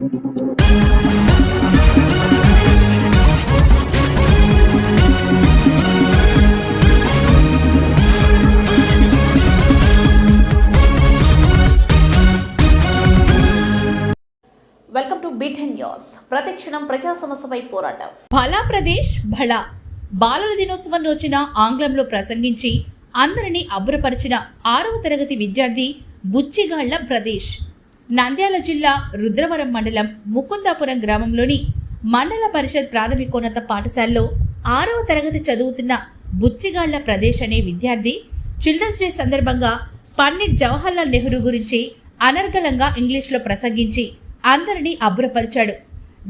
Welcome to beaten news ప్రతిక్షణం ప్రజా సమస్యపై పోరాటం. భలా ప్రదేశ్ భళా బాలల దినోత్సవం రోజున ఆంగ్లంలో ప్రసంగించి అందరినీ అబ్బురపరిచిన ఆరవ తరగతి విద్యార్థి బుచ్చిగాళ్ళ ప్రదేశ్. నంద్యాల జిల్లా రుద్రవరం మండలం ముకుందాపురం గ్రామంలోని మండల పరిషత్ ప్రాథమికోన్నత పాఠశాలలో ఆరవ తరగతి చదువుతున్న బుచ్చిగాళ్ళ ప్రదేశ్ అనే విద్యార్థి చిల్డ్రన్స్ డే సందర్భంగా పండిట్ జవహర్లాల్ నెహ్రూ గురించి అనర్గళంగా ఇంగ్లీష్లో ప్రసంగించి అందరినీ అబ్బురపరిచాడు.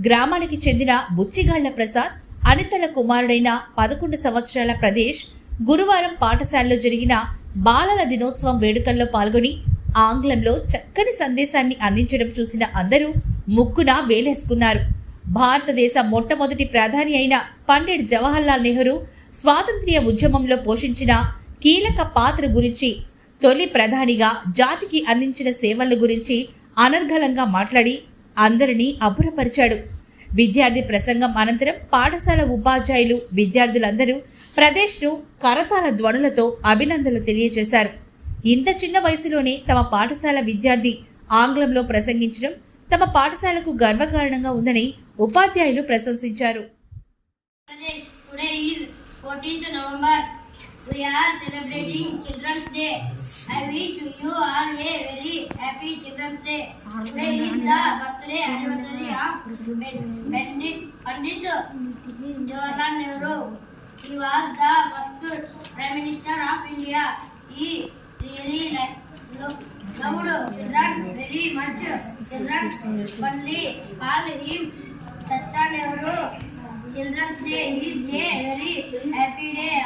గ్రామానికి చెందిన బుచ్చిగాళ్ళ ప్రసాద్ అనితల కుమారుడైన పదకొండు సంవత్సరాల ప్రదేశ్ గురువారం పాఠశాలలో జరిగిన బాలల దినోత్సవం వేడుకల్లో పాల్గొని ఆంగ్లంలో చక్కని సందేశాన్ని అందించడం చూసిన అందరూ ముక్కున వేలేసుకున్నారు. భారతదేశ మొట్టమొదటి ప్రధాని అయిన పండిట్ జవహర్లాల్ నెహ్రూ స్వాతంత్ర్య ఉద్యమంలో పోషించిన కీలక పాత్ర గురించి తొలి ప్రధానిగా జాతికి అందించిన సేవల గురించి అనర్గళంగా మాట్లాడి అందరినీ అబ్బురపరిచాడు. విద్యార్థి ప్రసంగం అనంతరం పాఠశాల ఉపాధ్యాయులు విద్యార్థులందరూ ప్రదేశ్ను కరతాళ ధ్వనులతో అభినందనలు తెలియజేశారు. ఇంత చిన్న వయసులోనే తమ పాఠశాల విద్యార్థి ఆంగ్లంలో ప్రసంగించడం తమ పాఠశాలకు గర్వకారణంగా ఉందని ఉపాధ్యాయులు ప్రశంసించారు ఈ really like, loved children very much. Children only call him Chacha Nehru. Children's Day is a very happy day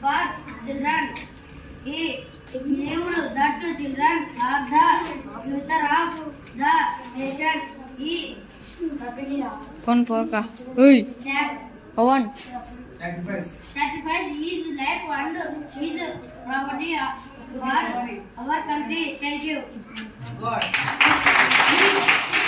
for children. He believed that children are the future of the nation. He Phone for ka. Hey. Pawan. Sacrifice. Sacrifice his life and his property for our country. Thank you.